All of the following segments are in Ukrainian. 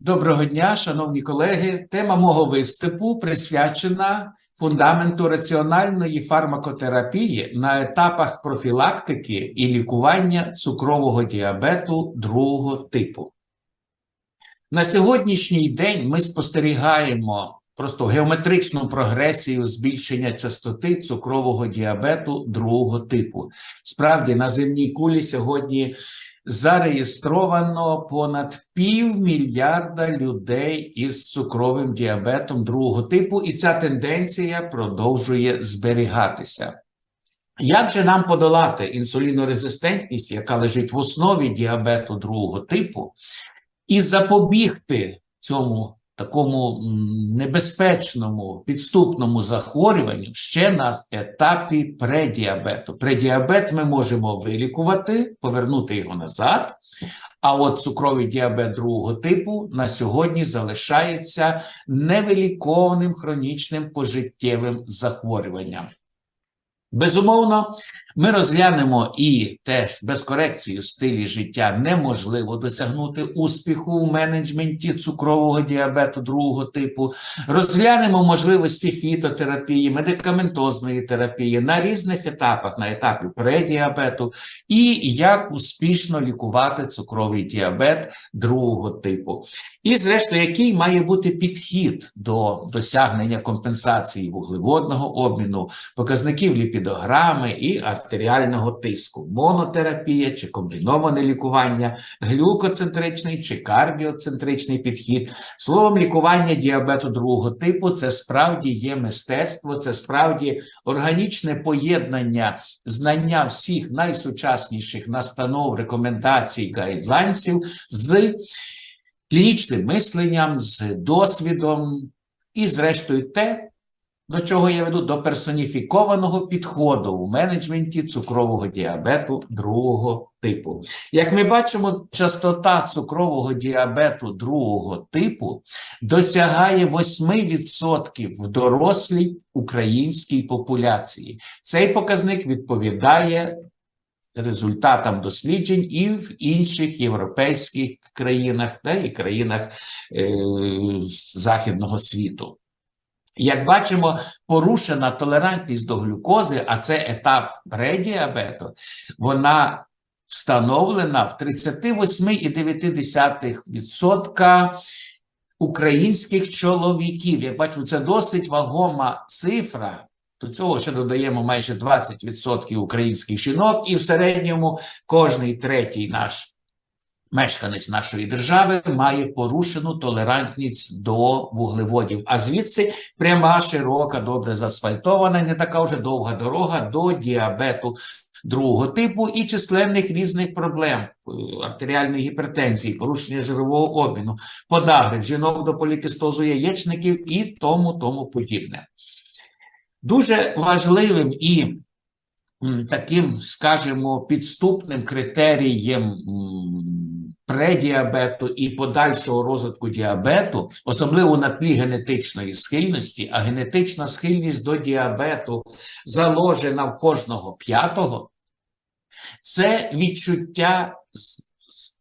Доброго дня, шановні колеги. Тема мого виступу присвячена фундаменту раціональної фармакотерапії на етапах профілактики і лікування цукрового діабету другого типу. На сьогоднішній день ми спостерігаємо просто геометричну прогресію збільшення частоти цукрового діабету другого типу. Справді, на земній кулі сьогодні зареєстровано понад півмільярда людей із цукровим діабетом другого типу, і ця тенденція продовжує зберігатися. Як же нам подолати інсулінорезистентність, яка лежить в основі діабету другого типу, і запобігти цьому такому небезпечному підступному захворюванню ще на етапі предіабету. Предіабет ми можемо вилікувати, повернути його назад. А от цукровий діабет другого типу на сьогодні залишається невилікованим хронічним пожиттєвим захворюванням. Безумовно, ми розглянемо і теж без корекції в стилі життя неможливо досягнути успіху у менеджменті цукрового діабету другого типу. Розглянемо можливості фітотерапії, медикаментозної терапії на різних етапах, на етапі предіабету, і як успішно лікувати цукровий діабет другого типу. І, зрештою, який має бути підхід до досягнення компенсації вуглеводного обміну, показників ліпідограми і артеріального тиску, монотерапія чи комбіноване лікування, глюкоцентричний чи кардіоцентричний підхід. Словом, лікування діабету другого типу це справді є мистецтво, це справді органічне поєднання знання всіх найсучасніших настанов, рекомендацій, гайдлайнсів з клінічним мисленням, з досвідом і, зрештою, те, до чого я веду до персоніфікованого підходу у менеджменті цукрового діабету другого типу. Як ми бачимо, частота цукрового діабету другого типу досягає 8% в дорослій українській популяції. Цей показник відповідає результатам досліджень і в інших європейських країнах та і країнах е, західного світу. Як бачимо, порушена толерантність до глюкози, а це етап предіабету, вона встановлена в 38,9% українських чоловіків. Як бачимо, це досить вагома цифра. До цього ще додаємо майже 20% українських жінок, і в середньому кожний третій наш мешканець нашої держави має порушену толерантність до вуглеводів. А звідси пряма, широка, добре заасфальтована, не така вже довга дорога до діабету другого типу і численних різних проблем е, артеріальної гіпертензії, порушення жирового обміну, подагри, жінок до полікистозу яєчників і тому тому подібне. Дуже важливим і таким, скажімо, підступним критерієм предіабету і подальшого розвитку діабету, особливо на тлі генетичної схильності, а генетична схильність до діабету заложена в кожного п'ятого, це відчуття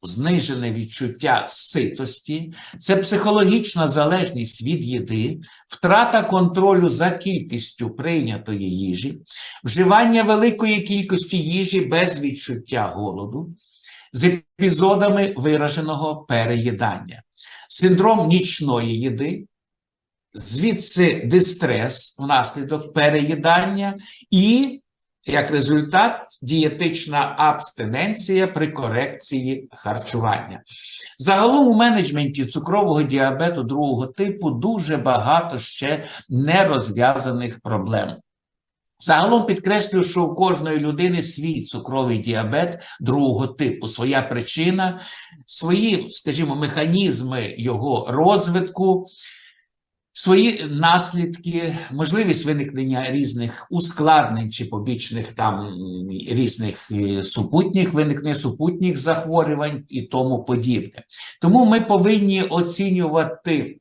знижене відчуття ситості, це психологічна залежність від їди, втрата контролю за кількістю прийнятої їжі, вживання великої кількості їжі без відчуття голоду, з епізодами вираженого переїдання, синдром нічної їди. Звідси дистрес внаслідок переїдання і як результат, дієтична абстиненція при корекції харчування. Загалом у менеджменті цукрового діабету другого типу дуже багато ще нерозв'язаних проблем. Загалом підкреслюю, що у кожної людини свій цукровий діабет другого типу, своя причина, свої, скажімо, механізми його розвитку свої наслідки, можливість виникнення різних ускладнень чи побічних там різних е, супутніх виникнення супутніх захворювань і тому подібне. Тому ми повинні оцінювати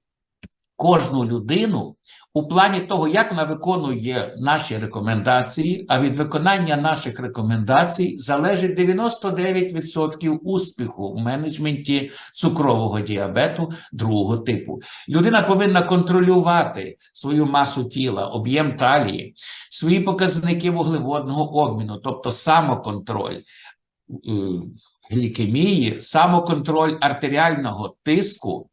кожну людину у плані того, як вона виконує наші рекомендації, а від виконання наших рекомендацій залежить 99% успіху в менеджменті цукрового діабету другого типу. Людина повинна контролювати свою масу тіла, об'єм талії, свої показники вуглеводного обміну, тобто самоконтроль. е, Глікемії, самоконтроль артеріального тиску,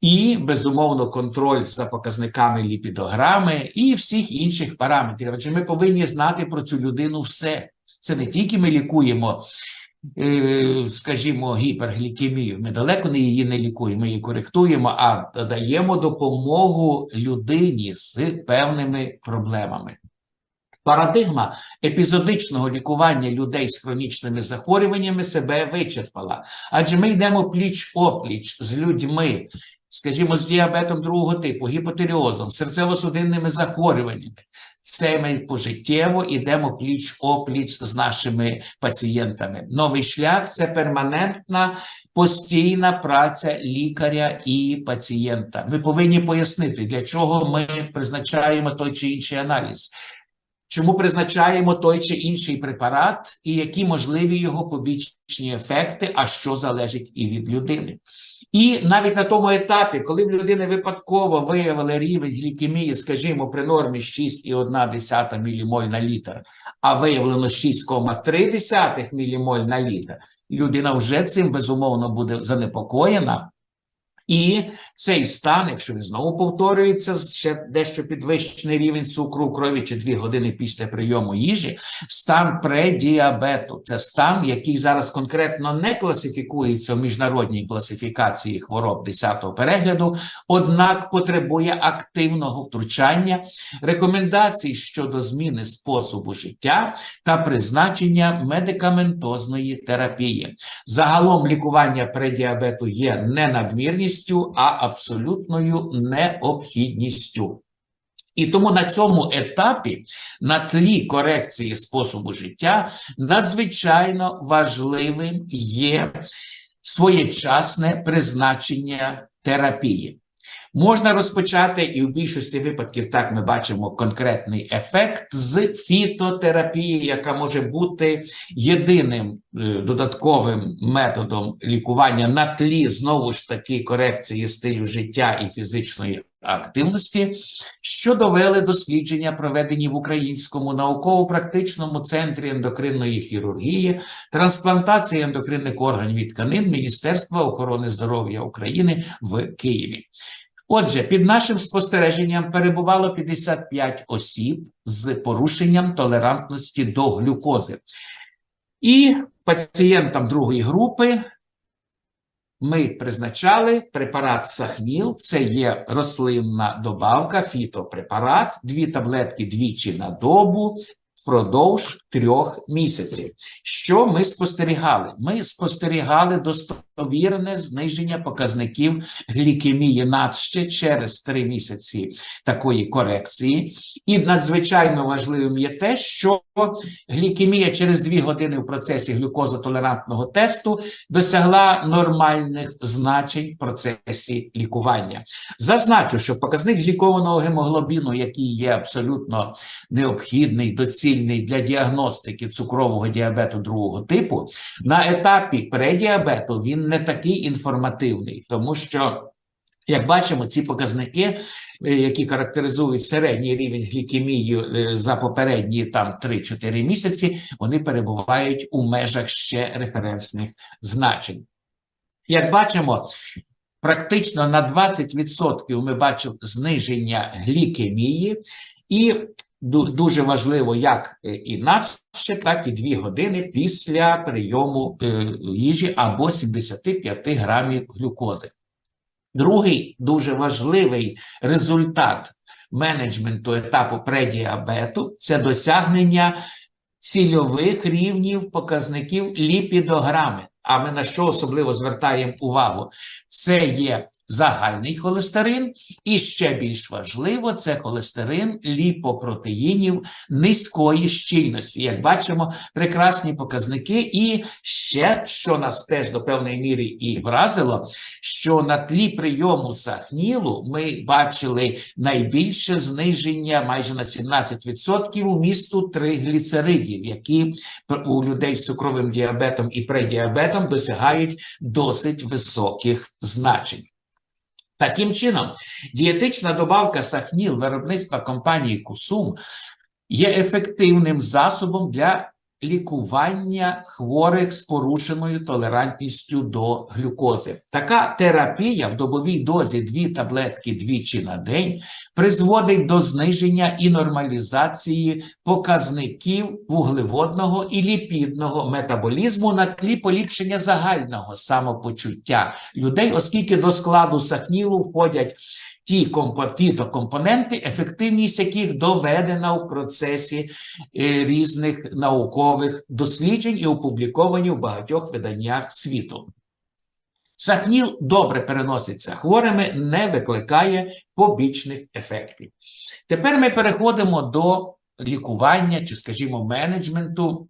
і, безумовно, контроль за показниками ліпідограми і всіх інших параметрів. Адже ми повинні знати про цю людину все. Це не тільки ми лікуємо, е, скажімо, гіперглікемію. Ми далеко не її не лікуємо, ми її коректуємо, а даємо допомогу людині з певними проблемами. Парадигма епізодичного лікування людей з хронічними захворюваннями себе вичерпала, адже ми йдемо пліч-опліч з людьми, скажімо, з діабетом другого типу, гіпотеріозом, серцево-судинними захворюваннями. Це ми пожиттєво йдемо пліч-опліч з нашими пацієнтами. Новий шлях це перманентна, постійна праця лікаря і пацієнта. Ми повинні пояснити, для чого ми призначаємо той чи інший аналіз. Чому призначаємо той чи інший препарат, і які можливі його побічні ефекти, а що залежить і від людини. І навіть на тому етапі, коли в людини випадково виявили рівень глікемії, скажімо, при нормі 6,1 мілімоль на літр, а виявлено 6,3 мілімоль на літр, людина вже цим безумовно буде занепокоєна. І цей стан, якщо він знову повторюється, ще дещо підвищений рівень цукру у крові чи дві години після прийому їжі, стан предіабету. Це стан, який зараз конкретно не класифікується в міжнародній класифікації хвороб 10-го перегляду, однак потребує активного втручання, рекомендацій щодо зміни способу життя та призначення медикаментозної терапії. Загалом лікування предіабету є не надмірністю, а абсолютною необхідністю. І тому на цьому етапі, на тлі корекції способу життя, надзвичайно важливим є своєчасне призначення терапії. Можна розпочати, і в більшості випадків так ми бачимо конкретний ефект з фітотерапії, яка може бути єдиним е, додатковим методом лікування на тлі знову ж таки корекції стилю життя і фізичної активності, що довели дослідження, проведені в Українському науково-практичному центрі ендокринної хірургії, трансплантації ендокринних органів і тканин Міністерства охорони здоров'я України в Києві. Отже, під нашим спостереженням перебувало 55 осіб з порушенням толерантності до глюкози. І пацієнтам другої групи ми призначали препарат Сахніл, це є рослинна добавка, фітопрепарат, дві таблетки двічі на добу впродовж трьох місяців. Що ми спостерігали? Ми спостерігали достовірне зниження показників глікемії надще через три місяці такої корекції. І надзвичайно важливим є те, що глікемія через дві години в процесі глюкозотолерантного тесту досягла нормальних значень в процесі лікування. Зазначу, що показник глікованого гемоглобіну, який є абсолютно необхідний, доцільний для діагностики цукрового діабету другого типу, на етапі предіабету він не такий інформативний, тому що. Як бачимо, ці показники, е, які характеризують середній рівень глікемії е, за попередні там 3-4 місяці, вони перебувають у межах ще референсних значень. Як бачимо, практично на 20% ми бачимо зниження глікемії, і дуже важливо, як е, і надще, так і 2 години після прийому е, їжі або 75 грамів глюкози. Другий дуже важливий результат менеджменту етапу предіабету це досягнення цільових рівнів показників ліпідограми. А ми на що особливо звертаємо увагу? Це є загальний холестерин, і ще більш важливо, це холестерин ліпопротеїнів низької щільності. Як бачимо, прекрасні показники. І ще, що нас теж до певної міри і вразило, що на тлі прийому сахнілу ми бачили найбільше зниження майже на 17% у місту тригліцеридів, які у людей з цукровим діабетом і предіабетом досягають досить високих значень. Таким чином, дієтична добавка сахніл виробництва компанії Кусум є ефективним засобом для лікування хворих з порушеною толерантністю до глюкози. Така терапія в добовій дозі дві таблетки двічі на день призводить до зниження і нормалізації показників вуглеводного і ліпідного метаболізму на тлі поліпшення загального самопочуття людей, оскільки до складу сахнілу входять ті фітокомпоненти, ефективність яких доведена у процесі е, різних наукових досліджень і опубліковані у багатьох виданнях світу. Сахніл добре переноситься хворими, не викликає побічних ефектів. Тепер ми переходимо до лікування чи, скажімо, менеджменту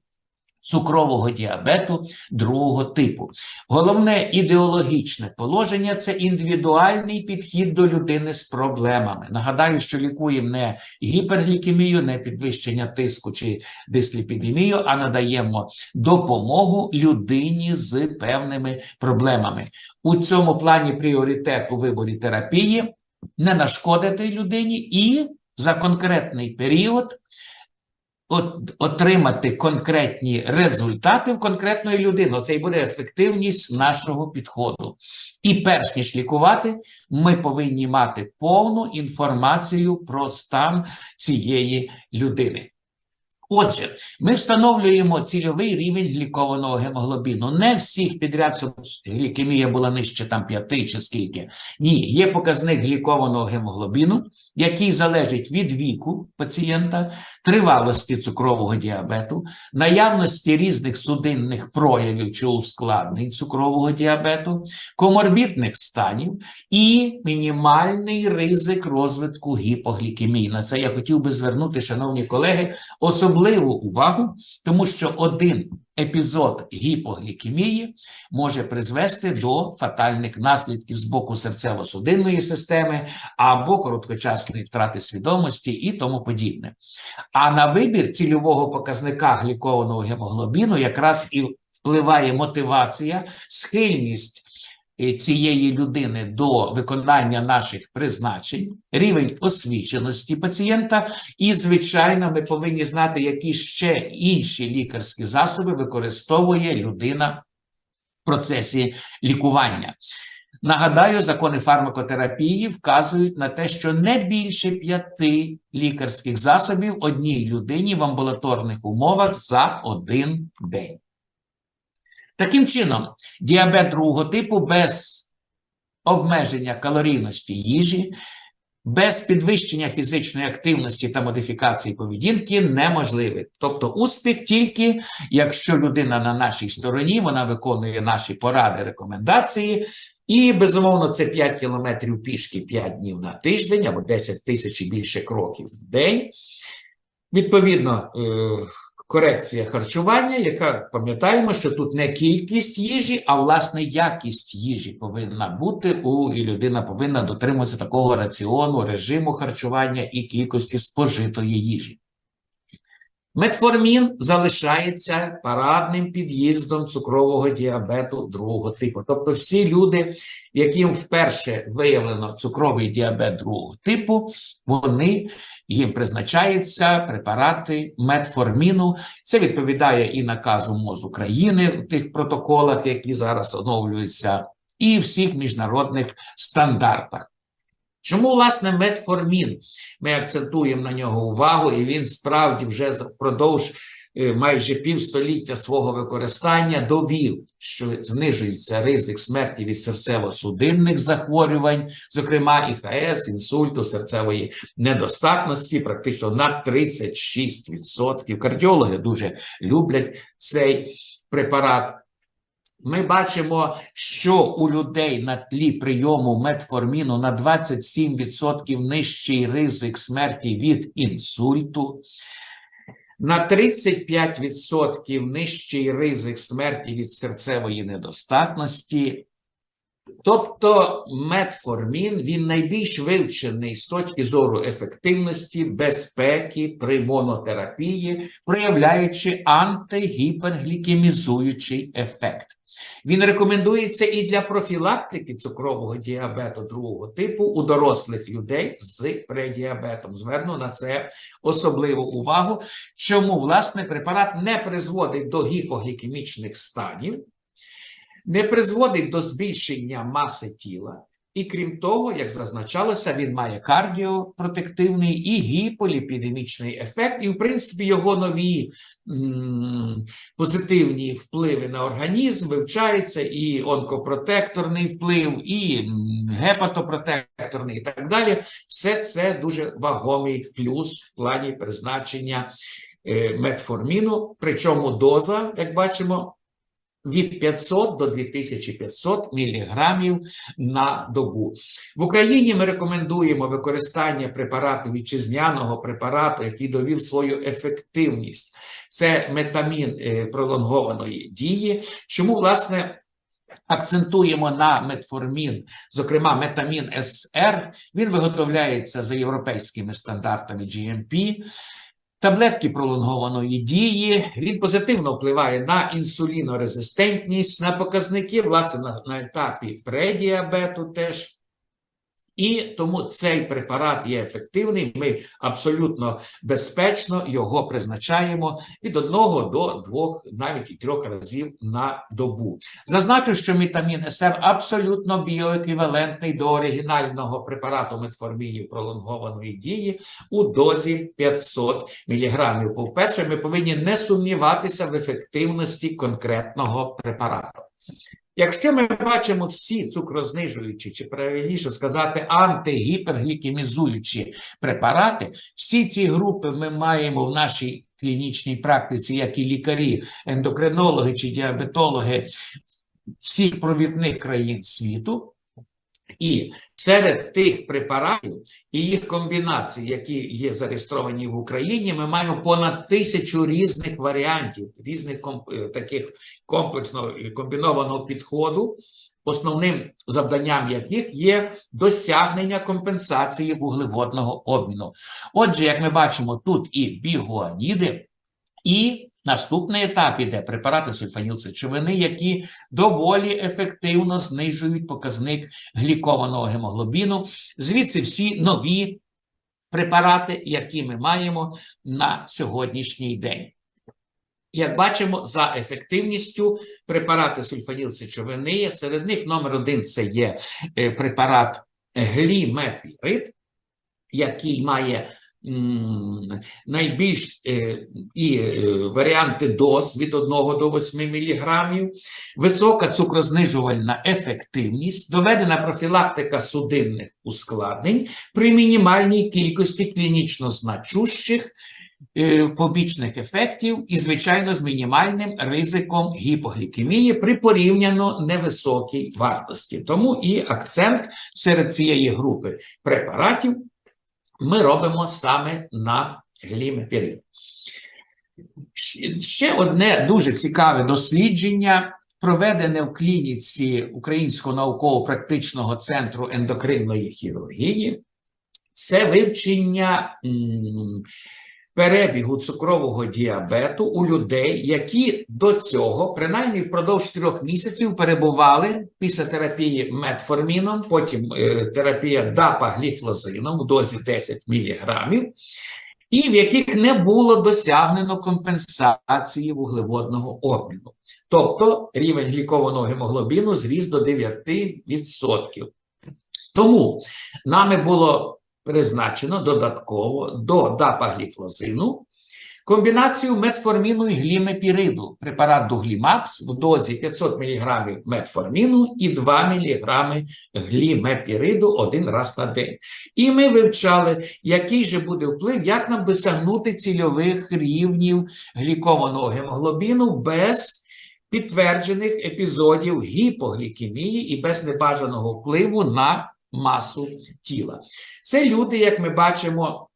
цукрового діабету другого типу. Головне ідеологічне положення це індивідуальний підхід до людини з проблемами. Нагадаю, що лікуємо не гіперглікемію, не підвищення тиску чи дисліпідемію, а надаємо допомогу людині з певними проблемами. У цьому плані пріоритет у виборі терапії не нашкодити людині і за конкретний період отримати конкретні результати в конкретної людини. Це і буде ефективність нашого підходу. І перш ніж лікувати, ми повинні мати повну інформацію про стан цієї людини. Отже, ми встановлюємо цільовий рівень глікованого гемоглобіну. Не всіх підряд щоб глікемія була нижче там 5 чи скільки. Ні, є показник глікованого гемоглобіну, який залежить від віку пацієнта, тривалості цукрового діабету, наявності різних судинних проявів чи ускладнень цукрового діабету, коморбітних станів і мінімальний ризик розвитку гіпоглікемії. На це я хотів би звернути, шановні колеги, особливо особливу увагу, тому що один епізод гіпоглікемії може призвести до фатальних наслідків з боку серцево-судинної системи або короткочасної втрати свідомості і тому подібне. А на вибір цільового показника глікованого гемоглобіну якраз і впливає мотивація, схильність цієї людини до виконання наших призначень, рівень освіченості пацієнта, і, звичайно, ми повинні знати, які ще інші лікарські засоби використовує людина в процесі лікування. Нагадаю, закони фармакотерапії вказують на те, що не більше п'яти лікарських засобів одній людині в амбулаторних умовах за один день. Таким чином, діабет другого типу без обмеження калорійності їжі, без підвищення фізичної активності та модифікації поведінки неможливий. Тобто успіх тільки якщо людина на нашій стороні, вона виконує наші поради, рекомендації, і безумовно це 5 кілометрів пішки 5 днів на тиждень або 10 тисяч і більше кроків в день. Відповідно, е, корекція харчування, яка пам'ятаємо, що тут не кількість їжі, а власне якість їжі повинна бути у і людина повинна дотримуватися такого раціону, режиму харчування і кількості спожитої їжі. Метформін залишається парадним під'їздом цукрового діабету другого типу. Тобто, всі люди, яким вперше виявлено цукровий діабет другого типу, вони їм призначаються препарати метформіну. Це відповідає і наказу МОЗ України в тих протоколах, які зараз оновлюються, і всіх міжнародних стандартах. Чому, власне, метформін? Ми акцентуємо на нього увагу, і він справді вже впродовж е, майже півстоліття свого використання довів, що знижується ризик смерті від серцево-судинних захворювань, зокрема ІХС, інсульту, серцевої недостатності, практично на 36%. Кардіологи дуже люблять цей препарат. Ми бачимо, що у людей на тлі прийому метформіну на 27% нижчий ризик смерті від інсульту, на 35% нижчий ризик смерті від серцевої недостатності. Тобто метформін він найбільш вивчений з точки зору ефективності, безпеки при монотерапії, проявляючи антигіперглікемізуючий ефект. Він рекомендується і для профілактики цукрового діабету другого типу у дорослих людей з предіабетом. Зверну на це особливу увагу, чому власне препарат не призводить до гіпоглікемічних станів, не призводить до збільшення маси тіла. І крім того, як зазначалося, він має кардіопротективний і гіполіпідемічний ефект, і, в принципі, його нові м, позитивні впливи на організм вивчаються, і онкопротекторний вплив, і гепатопротекторний, і так далі. Все це дуже вагомий плюс в плані призначення е, метформіну, причому доза, як бачимо, від 500 до 2500 міліграмів на добу. В Україні ми рекомендуємо використання препарату вітчизняного препарату, який довів свою ефективність. Це метамін е, пролонгованої дії. Чому, власне, акцентуємо на метформін, зокрема метамін СР, він виготовляється за європейськими стандартами GMP. Таблетки пролонгованої дії, він позитивно впливає на інсулінорезистентність, на показники, власне, на, на етапі предіабету теж. І тому цей препарат є ефективний. Ми абсолютно безпечно його призначаємо від одного до двох, навіть і трьох разів на добу. Зазначу, що вітамін СР абсолютно біоеквівалентний до оригінального препарату метформінів пролонгованої дії у дозі 500 мг. По-перше, ми повинні не сумніватися в ефективності конкретного препарату. Якщо ми бачимо всі цукрознижуючі, чи правильніше сказати, антигіперглікемізуючі препарати, всі ці групи ми маємо в нашій клінічній практиці, як і лікарі, ендокринологи чи діабетологи всіх провідних країн світу. І серед тих препаратів і їх комбінацій, які є зареєстровані в Україні, ми маємо понад тисячу різних варіантів, різних комп... е, таких комплексного і комбінованого підходу, основним завданням яких є досягнення компенсації вуглеводного обміну. Отже, як ми бачимо, тут і бігуаніди, і Наступний етап іде препарати сульфанілсечовини, які доволі ефективно знижують показник глікованого гемоглобіну. Звідси всі нові препарати, які ми маємо на сьогоднішній день. Як бачимо, за ефективністю препарати сульфанілсечовини, серед них номер один це є е, препарат глімепірид, який має найбільш е, і е, варіанти доз від 1 до 8 мг, висока цукрознижувальна ефективність, доведена профілактика судинних ускладнень при мінімальній кількості клінічно значущих е, побічних ефектів і, звичайно, з мінімальним ризиком гіпоглікемії при порівняно невисокій вартості. Тому і акцент серед цієї групи препаратів ми робимо саме на глімепірид. Ще одне дуже цікаве дослідження, проведене в клініці Українського науково-практичного центру ендокринної хірургії. Це вивчення перебігу цукрового діабету у людей, які до цього, принаймні впродовж трьох місяців, перебували після терапії метформіном, потім е, терапія дапагліфлозином в дозі 10 мг, і в яких не було досягнено компенсації вуглеводного обміну. Тобто рівень глікованого гемоглобіну зріс до 9%. Тому нами було призначено додатково до дапагліфлозину комбінацію метформіну і глімепіриду, препарат Дуглімакс в дозі 500 мг метформіну і 2 мг глімепіриду один раз на день. І ми вивчали, який же буде вплив, як нам досягнути цільових рівнів глікованого гемоглобіну без підтверджених епізодів гіпоглікемії і без небажаного впливу на масу тіла. Це люди, як ми бачимо,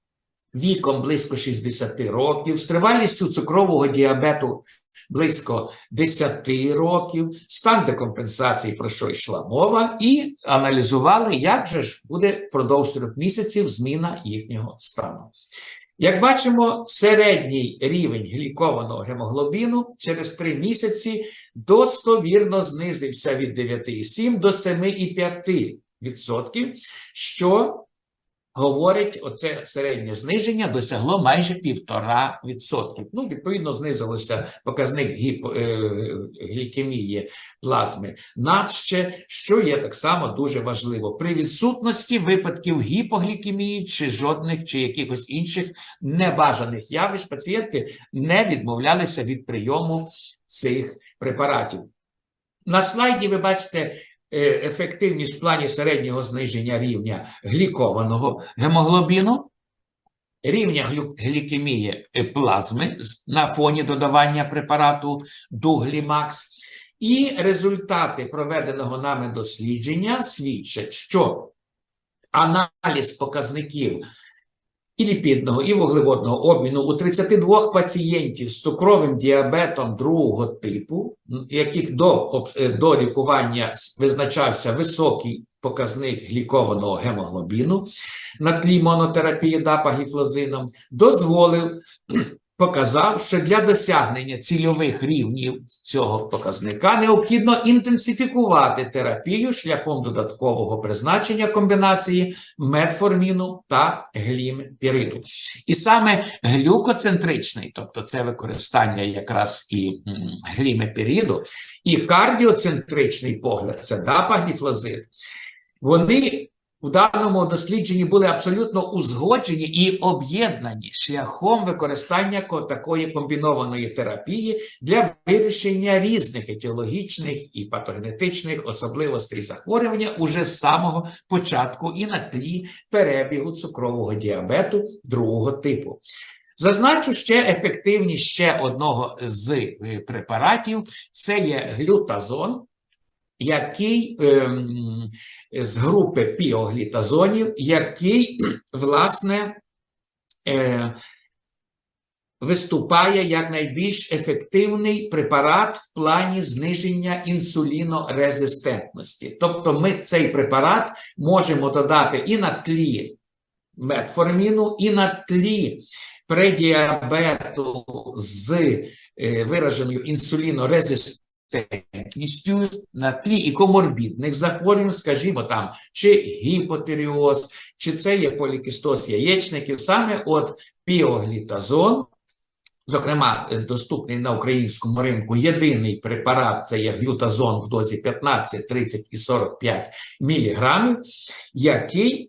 віком близько 60 років, з тривалістю цукрового діабету близько 10 років, стан декомпенсації, про що йшла мова, і аналізували, як же ж буде впродовж трьох місяців зміна їхнього стану. Як бачимо, середній рівень глікованого гемоглобіну через 3 місяці достовірно знизився від 9,7 до 7,5%, що говорить, оце середнє зниження досягло майже 1,5%. Ну, відповідно, знизилося показник е, глікемії плазми надще, що є так само дуже важливо. При відсутності випадків гіпоглікемії чи жодних чи якихось інших небажаних явищ пацієнти не відмовлялися від прийому цих препаратів. На слайді ви бачите ефективність в плані середнього зниження рівня глікованого гемоглобіну, рівня глікемії е, плазми на фоні додавання препарату Дуглімакс. І результати проведеного нами дослідження свідчать, що аналіз показників і ліпідного, і вуглеводного обміну у 32 пацієнтів з цукровим діабетом другого типу, яких до, е, до лікування визначався високий показник глікованого гемоглобіну на тлі монотерапії дапагіфлозином, дозволив показав, що для досягнення цільових рівнів цього показника необхідно інтенсифікувати терапію шляхом додаткового призначення комбінації метформіну та глімпіриду. І саме глюкоцентричний, тобто це використання якраз і глімепіриду, і кардіоцентричний погляд це дапагліфлозид, вони в даному дослідженні були абсолютно узгоджені і об'єднані шляхом використання такої комбінованої терапії для вирішення різних етіологічних і патогенетичних особливостей захворювання уже з самого початку і на тлі перебігу цукрового діабету другого типу. Зазначу ще ефективність ще одного з е, препаратів це є глютазон який ем, з групи піоглітазонів, який, власне, е, виступає як найбільш ефективний препарат в плані зниження інсулінорезистентності. Тобто ми цей препарат можемо додати і на тлі метформіну, і на тлі предіабету з е, вираженою інсулінорезистентністю, резистентністю на тлі і коморбідних захворювань, скажімо там, чи гіпотиріоз, чи це є полікістоз яєчників, саме от піоглітазон, зокрема, е, доступний на українському ринку єдиний препарат це є глютазон в дозі 15, 30 і 45 міліграмів, який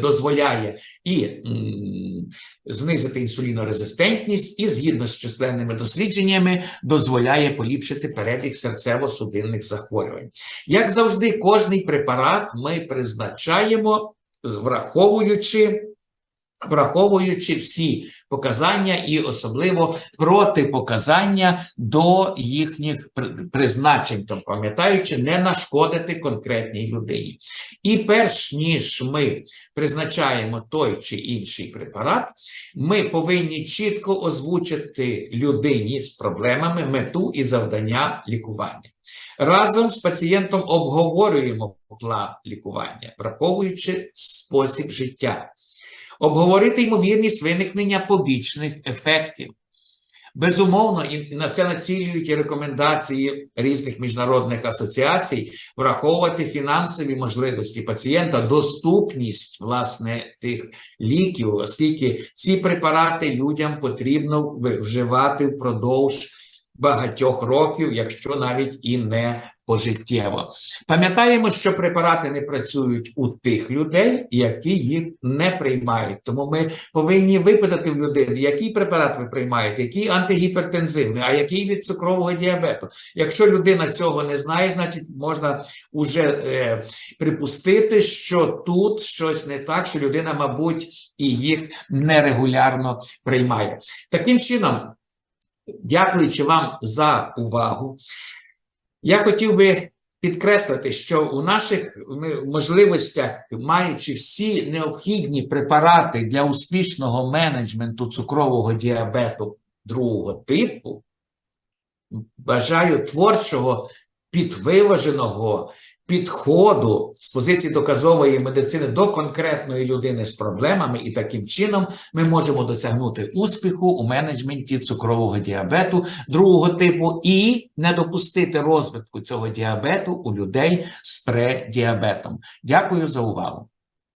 дозволяє і знизити інсулінорезистентність, і згідно з численними дослідженнями дозволяє поліпшити перебіг серцево-судинних захворювань. Як завжди, кожний препарат ми призначаємо, враховуючи. Враховуючи всі показання і особливо протипоказання до їхніх призначень, тобто пам'ятаючи, не нашкодити конкретній людині. І перш ніж ми призначаємо той чи інший препарат, ми повинні чітко озвучити людині з проблемами мету і завдання лікування. Разом з пацієнтом обговорюємо план лікування, враховуючи спосіб життя, обговорити ймовірність виникнення побічних ефектів. Безумовно, і на це націлюють і рекомендації різних міжнародних асоціацій враховувати фінансові можливості пацієнта, доступність власне тих ліків, оскільки ці препарати людям потрібно вживати впродовж багатьох років, якщо навіть і не пожиттєво. Пам'ятаємо, що препарати не працюють у тих людей, які їх не приймають. Тому ми повинні випитати в людини, який препарат ви приймаєте, який антигіпертензивний, а який від цукрового діабету. Якщо людина цього не знає, значить можна вже е, припустити, що тут щось не так, що людина, мабуть, і їх нерегулярно приймає. Таким чином. Дякуючи вам за увагу. Я хотів би підкреслити, що у наших можливостях, маючи всі необхідні препарати для успішного менеджменту цукрового діабету другого типу, бажаю творчого, підвиваженого підходу з позиції доказової медицини до конкретної людини з проблемами, і таким чином ми можемо досягнути успіху у менеджменті цукрового діабету другого типу і не допустити розвитку цього діабету у людей з предіабетом. Дякую за увагу.